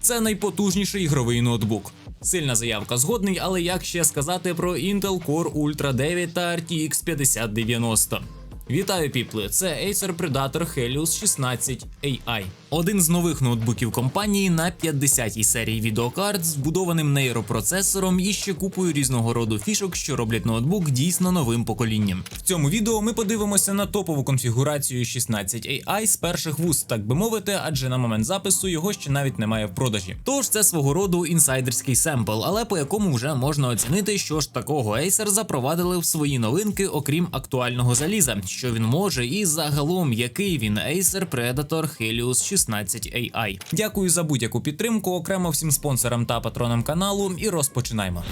Це найпотужніший ігровий ноутбук. Сильна заявка згодний, але як ще сказати про Intel Core Ultra 9 та RTX 5090? Вітаю, піпли! Це Acer Predator Helios 16 AI. Один з нових ноутбуків компанії на 50-й серії відеокарт з вбудованим нейропроцесором і ще купою різного роду фішок, що роблять ноутбук дійсно новим поколінням. В цьому відео ми подивимося на топову конфігурацію 16 AI з перших вуст, так би мовити, адже на момент запису його ще навіть немає в продажі. Тож це свого роду інсайдерський семпл, але по якому вже можна оцінити, що ж такого Acer запровадили в свої новинки, окрім актуального заліза, що він може, і загалом який він Acer Predator Helios 16 AI. Дякую за будь-яку підтримку, окремо всім спонсорам та патронам каналу, і розпочинаємо.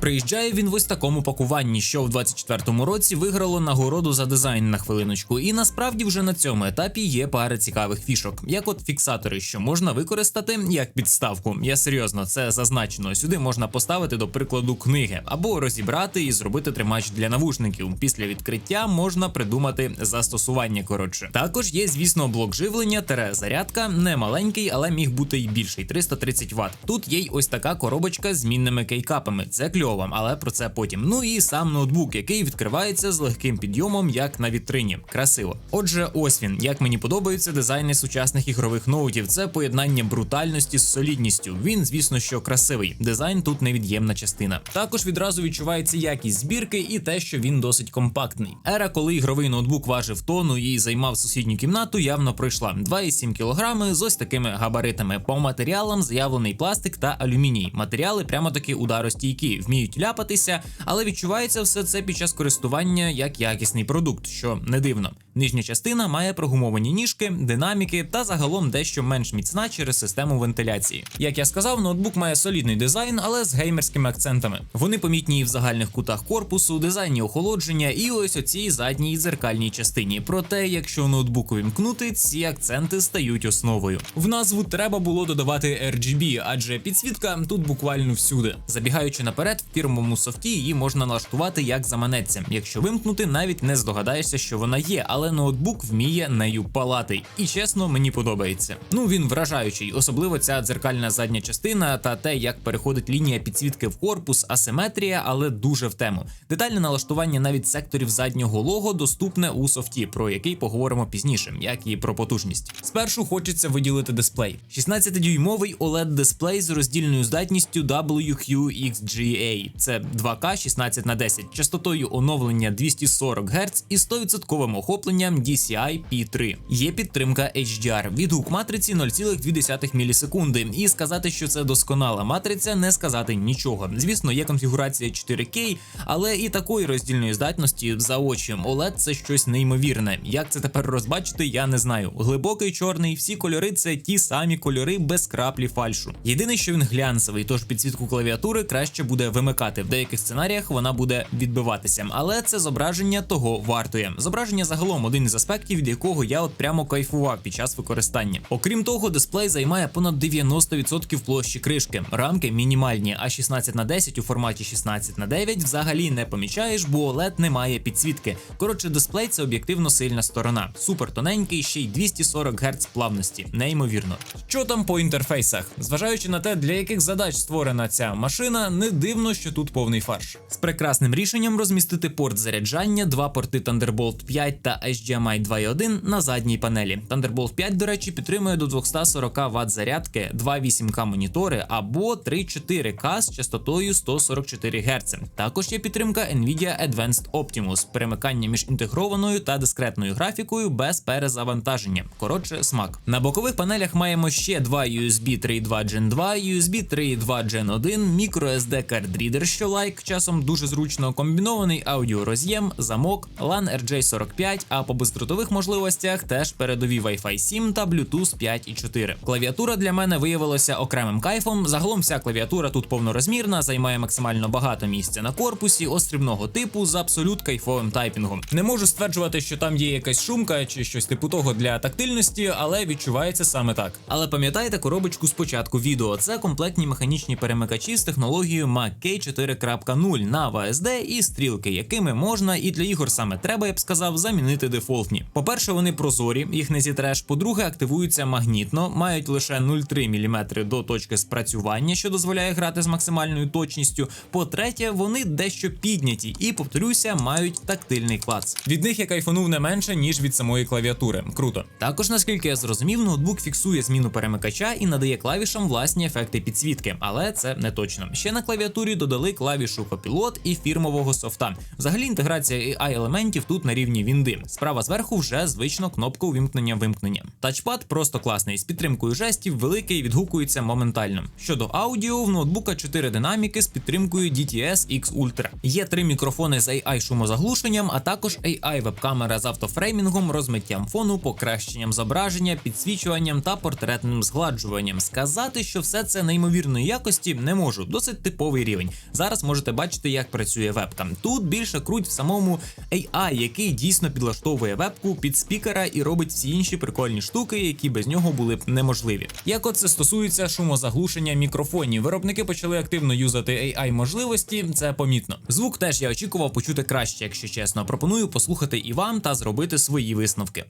Приїжджає він в ось такому пакуванні, що в 24-му році виграло нагороду за дизайн на хвилиночку. І насправді вже на цьому етапі є пара цікавих фішок, як от фіксатори, що можна використати як підставку. Я серйозно це зазначено. Сюди можна поставити, до прикладу, книги або розібрати і зробити тримач для навушників. Після відкриття можна придумати застосування. Коротше, також є, звісно, блок живлення, тере зарядка, не маленький, але міг бути й більший 330 Вт. Тут є й ось така коробочка з змінними кейкапами. Це кльово кльово, але про це потім. Ну і сам ноутбук, який відкривається з легким підйомом, як на вітрині. Красиво. Отже, ось він. Як мені подобаються дизайни сучасних ігрових ноутів. Це поєднання брутальності з солідністю. Він, звісно, що красивий. Дизайн тут невід'ємна частина. Також відразу відчувається якість збірки і те, що він досить компактний. Ера, коли ігровий ноутбук важив тону і займав сусідню кімнату, явно пройшла 2,7 кг з ось такими габаритами. По матеріалам заявлений пластик та алюміній. Матеріали прямо таки ударостійкі, ляпатися, але відчувається все це під час користування як якісний продукт, що не дивно. Нижня частина має прогумовані ніжки, динаміки та загалом дещо менш міцна через систему вентиляції. Як я сказав, ноутбук має солідний дизайн, але з геймерськими акцентами. Вони помітні і в загальних кутах корпусу, дизайні охолодження і ось оцій задній дзеркальній частині. Проте, якщо ноутбук увімкнути, ці акценти стають основою. В назву треба було додавати RGB, адже підсвітка тут буквально всюди. Забігаючи наперед, в фірмовому софті її можна налаштувати як заманеться. Якщо вимкнути, навіть не здогадаєшся, що вона є, але ноутбук вміє нею палати. І чесно, мені подобається. Ну він вражаючий, особливо ця дзеркальна задня частина та те, як переходить лінія підсвітки в корпус, асиметрія, але дуже в тему. Детальне налаштування навіть секторів заднього лого доступне у софті, про який поговоримо пізніше, як і про потужність. Спершу хочеться виділити дисплей. 16-дюймовий OLED дисплей з роздільною здатністю WQXGA. Це 2К 16 на 10, частотою оновлення 240 Гц і 100% охопленням DCI P3. Є підтримка HDR, відгук матриці 0,2 мілісекунди. І сказати, що це досконала матриця, не сказати нічого. Звісно, є конфігурація 4К, але і такої роздільної здатності за очі OLED це щось неймовірне. Як це тепер розбачити, я не знаю. Глибокий чорний, всі кольори це ті самі кольори без краплі фальшу. Єдине, що він глянцевий, тож підсвітку клавіатури краще буде вимикати. В деяких сценаріях вона буде відбиватися, але це зображення того вартує. Зображення загалом один із аспектів, від якого я от прямо кайфував під час використання. Окрім того, дисплей займає понад 90% площі кришки. Рамки мінімальні, а 16 на 10 у форматі 16 на 9 взагалі не помічаєш, бо OLED не має підсвітки. Коротше, дисплей це об'єктивно сильна сторона. Супер тоненький, ще й 240 Гц плавності. Неймовірно. Що там по інтерфейсах? Зважаючи на те, для яких задач створена ця машина, не дивно, що тут повний фарш. З прекрасним рішенням розмістити порт заряджання, два порти Thunderbolt 5 та HDMI 2.1 на задній панелі. Thunderbolt 5, до речі, підтримує до 240 Вт зарядки, 2 8К монітори або 3-4К з частотою 144 Гц. Також є підтримка Nvidia Advanced Optimus, перемикання між інтегрованою та дискретною графікою без перезавантаження. Коротше, смак. На бокових панелях маємо ще два USB 3.2 Gen 2, USB 3.2 Gen 1, microSD кардрідер, що лайк, часом дуже зручно комбінований аудіороз'єм, замок, LAN RJ45, по бездротових можливостях теж передові Wi-Fi 7 та Bluetooth 5.4. Клавіатура для мене виявилася окремим кайфом. Загалом вся клавіатура тут повнорозмірна, займає максимально багато місця на корпусі, острівного типу з абсолют кайфовим тайпінгом. Не можу стверджувати, що там є якась шумка чи щось типу того для тактильності, але відчувається саме так. Але пам'ятаєте коробочку з початку відео? Це комплектні механічні перемикачі з технологією Mac-K 4.0 на VSD і стрілки, якими можна і для ігор саме треба, я б сказав, замінити дефолтні. По-перше, вони прозорі, їх не зітреш. По-друге, активуються магнітно, мають лише 0,3 мм до точки спрацювання, що дозволяє грати з максимальною точністю. По-третє, вони дещо підняті і, повторюся, мають тактильний клац. Від них я кайфанув не менше ніж від самої клавіатури. Круто. Також, наскільки я зрозумів, ноутбук фіксує зміну перемикача і надає клавішам власні ефекти підсвітки, але це не точно. Ще на клавіатурі додали клавішу копілот і фірмового софта. Взагалі інтеграція AI елементів тут на рівні вінди. Справа зверху вже звично кнопка увімкнення вимкнення. Тачпад просто класний з підтримкою жестів, великий, відгукується моментально. Щодо аудіо, в ноутбука 4 динаміки з підтримкою DTS X Ultra. Є три мікрофони з AI шумозаглушенням, а також AI веб-камера з автофреймінгом, розмиттям фону, покращенням зображення, підсвічуванням та портретним згладжуванням. Сказати, що все це неймовірної якості не можу. Досить типовий рівень. Зараз можете бачити, як працює вебка. Тут більше круть в самому AI, який дійсно підлаштовує вебку під спікера і робить всі інші прикольні штуки, які без нього були б неможливі. Як от це стосується шумозаглушення мікрофонів, виробники почали активно юзати AI можливості. Це помітно. Звук теж я очікував почути краще, якщо чесно. Пропоную послухати і вам та зробити свої висновки.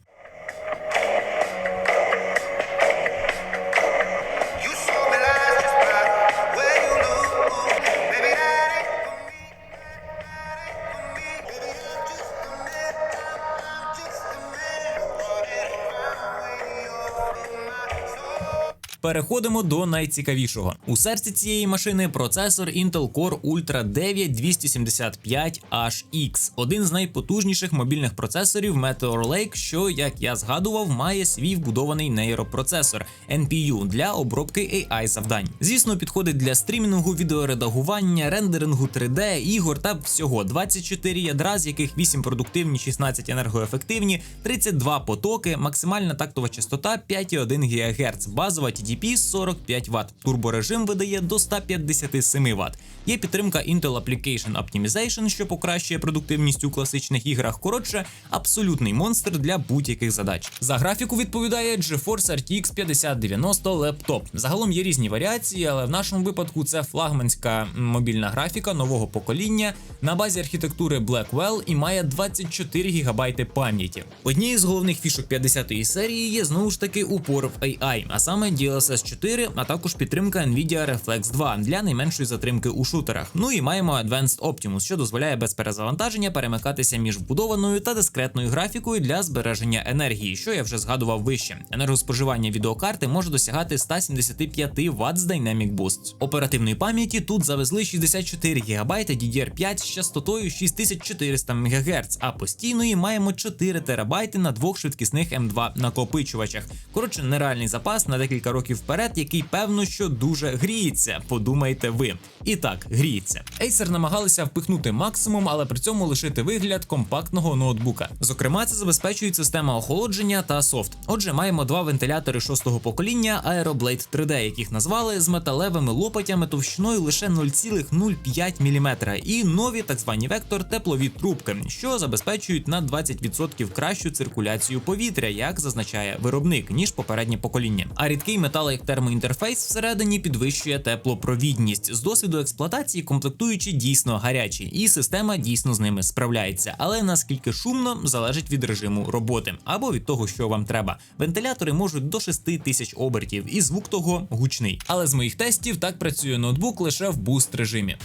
Переходимо до найцікавішого. У серці цієї машини процесор Intel Core Ultra 9 275HX, один з найпотужніших мобільних процесорів Meteor Lake, що, як я згадував, має свій вбудований нейропроцесор NPU для обробки AI завдань. Звісно, підходить для стрімінгу, відеоредагування, рендерингу 3D, ігор та всього 24 ядра, з яких 8 продуктивні, 16 енергоефективні, 32 потоки, максимальна тактова частота 5,1 ГГц, базова TDP 45 Вт. Турборежим видає до 157 Вт. Є підтримка Intel Application Optimization, що покращує продуктивність у класичних іграх. Коротше, абсолютний монстр для будь-яких задач. За графіку відповідає GeForce RTX 5090 лептоп. Загалом є різні варіації, але в нашому випадку це флагманська мобільна графіка нового покоління на базі архітектури Blackwell і має 24 ГБ пам'яті. Однією з головних фішок 50-ї серії є знову ж таки упор в AI, а саме DLSS 4, а також підтримка Nvidia Reflex 2 для найменшої затримки у шутерах. Ну і маємо Advanced Optimus, що дозволяє без перезавантаження перемикатися між вбудованою та дискретною графікою для збереження енергії, що я вже згадував вище. Енергоспоживання відеокарти може досягати 175 Вт з Dynamic Boost. Оперативної пам'яті тут завезли 64 ГБ DDR5 з частотою 6400 МГц, а постійної маємо 4 ТБ на двох швидкісних М2 накопичувачах. Коротше, нереальний запас на декілька років вперед, який певно, що дуже гріється. Подумайте ви. І так, гріється. Acer намагалися впихнути максимум, але при цьому лишити вигляд компактного ноутбука. Зокрема, це забезпечують система охолодження та софт. Отже, маємо два вентилятори шостого покоління Aeroblade 3D, яких назвали з металевими лопатями товщиною лише 0,05 мм, і нові так звані вектор теплові трубки, що забезпечують на 20% кращу циркуляцію повітря, як зазначає виробник, ніж попереднє покоління. А рідкий метал як термоінтерфейс всередині підвищує теплопровідність. З досвіду експлуатації комплектуючі дійсно гарячі, і система дійсно з ними справляється. Але наскільки шумно залежить від режиму роботи або від того, що вам треба. Вентилятори можуть до 6 тисяч обертів, і звук того гучний. Але з моїх тестів так працює ноутбук лише в буст режимі.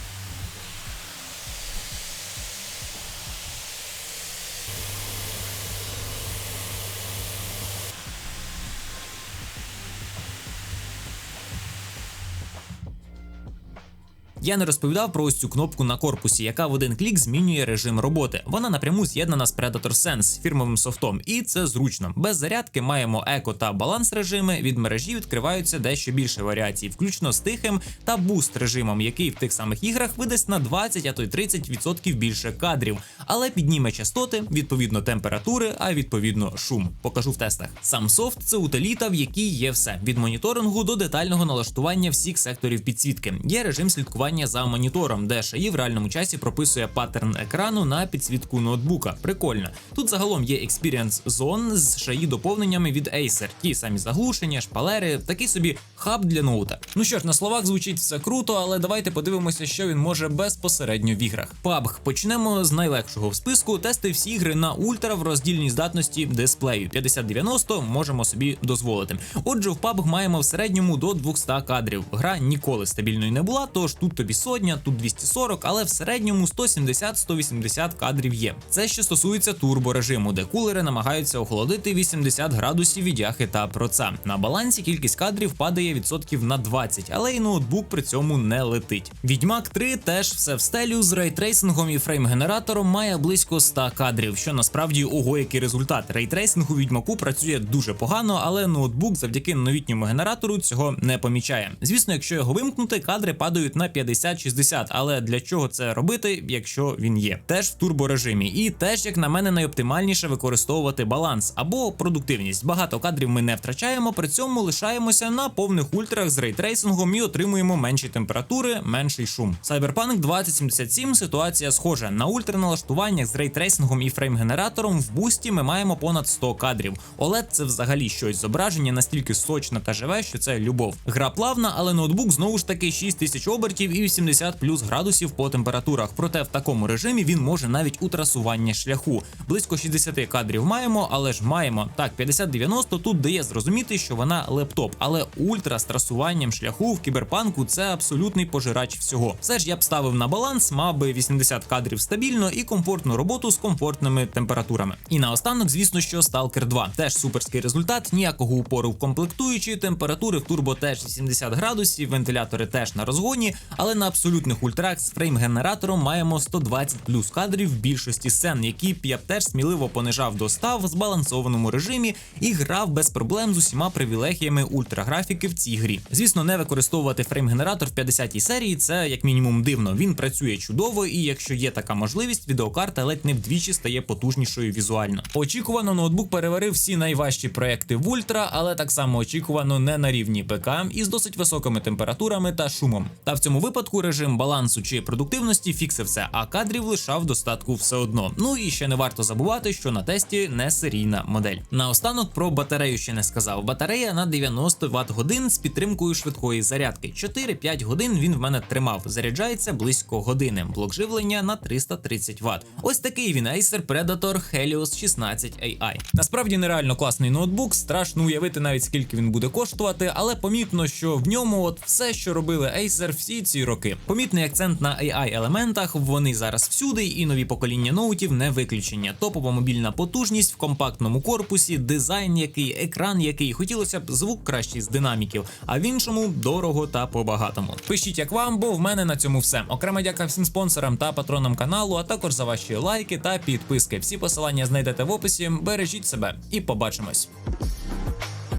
Я не розповідав про ось цю кнопку на корпусі, яка в один клік змінює режим роботи. Вона напряму з'єднана з Predator Sense фірмовим софтом, і це зручно. Без зарядки маємо еко та баланс режими. Від мережі відкриваються дещо більше варіацій, включно з тихим та буст режимом, який в тих самих іграх видасть на 20, а то й 30% більше кадрів, але підніме частоти, відповідно температури, а відповідно шум. Покажу в тестах. Сам софт це утиліта, в якій є все від моніторингу до детального налаштування всіх секторів підсвітки. Є режим слідкування керування за монітором, де шаї в реальному часі прописує паттерн екрану на підсвітку ноутбука. Прикольно. Тут загалом є Experience Zone з шаї доповненнями від Acer, ті самі заглушення, шпалери, такий собі хаб для ноута. Ну що ж, на словах звучить все круто, але давайте подивимося, що він може безпосередньо в іграх. PUBG. почнемо з найлегшого в списку. Тести всі ігри на ультра в роздільній здатності дисплею. 5090 можемо собі дозволити. Отже, в PUBG маємо в середньому до 200 кадрів. Гра ніколи стабільною не була, тож тут тобі сотня, тут 240, але в середньому 170-180 кадрів є. Це що стосується турборежиму, де кулери намагаються охолодити 80 градусів від яхи та проца. На балансі кількість кадрів падає відсотків на 20, але і ноутбук при цьому не летить. Відьмак 3 теж все в стелю з рейтрейсингом і фрейм-генератором має близько 100 кадрів, що насправді ого, який результат. Рейтрейсинг у відьмаку працює дуже погано, але ноутбук завдяки новітньому генератору цього не помічає. Звісно, якщо його вимкнути, кадри падають на 50-60, але для чого це робити, якщо він є? Теж в турборежимі, і теж, як на мене, найоптимальніше використовувати баланс або продуктивність. Багато кадрів ми не втрачаємо, при цьому лишаємося на повних ультрах з рейтрейсингом і отримуємо менші температури, менший шум. Cyberpunk 2077 ситуація схожа. На ультраналаштуваннях з рейтрейсингом і фрейм-генератором в бусті ми маємо понад 100 кадрів. OLED – це взагалі щось зображення настільки сочне та живе, що це любов. Гра плавна, але ноутбук знову ж таки 6000 обертів і 80 плюс градусів по температурах. Проте в такому режимі він може навіть у трасування шляху. Близько 60 кадрів маємо, але ж маємо. Так, 50-90 тут дає зрозуміти, що вона лептоп, але ультра з трасуванням шляху в кіберпанку це абсолютний пожирач всього. Все ж я б ставив на баланс, мав би 80 кадрів стабільно і комфортну роботу з комфортними температурами. І наостанок, звісно, що Stalker 2. теж суперський результат, ніякого упору в комплектуючі, температури в турбо теж 80 градусів, вентилятори теж на розгоні, але на абсолютних ультрах з фрейм-генератором маємо 120 плюс кадрів в більшості сцен, які я сміливо понижав до 100 в збалансованому режимі і грав без проблем з усіма привілегіями ультраграфіки в цій грі. Звісно, не використовувати фрейм-генератор в 50-й серії це як мінімум дивно. Він працює чудово, і якщо є така можливість, відеокарта ледь не вдвічі стає потужнішою візуально. Очікувано, ноутбук переварив всі найважчі проекти в ультра, але так само очікувано не на рівні ПК із досить високими температурами та шумом. Та в цьому випадку режим балансу чи продуктивності фіксив все, а кадрів лишав достатку все одно. Ну і ще не варто забувати, що на тесті не серійна модель. Наостанок про батарею ще не сказав. Батарея на 90 Вт годин з підтримкою швидкої зарядки. 4-5 годин він в мене тримав. Заряджається близько години. Блок живлення на 330 Вт. Ось такий він Acer Predator Helios 16 AI. Насправді нереально класний ноутбук. Страшно уявити навіть скільки він буде коштувати, але помітно, що в ньому от все, що робили Acer всі ці роки. Помітний акцент на AI елементах. Вони зараз всюди, і нові покоління ноутів не виключення. Топова мобільна потужність в компактному корпусі, дизайн, який, екран, який хотілося б звук кращий з динаміків, а в іншому дорого та по-багатому. Пишіть, як вам, бо в мене на цьому все. Окрема дяка всім спонсорам та патронам каналу, а також за ваші лайки та підписки. Всі посилання знайдете в описі. Бережіть себе і побачимось.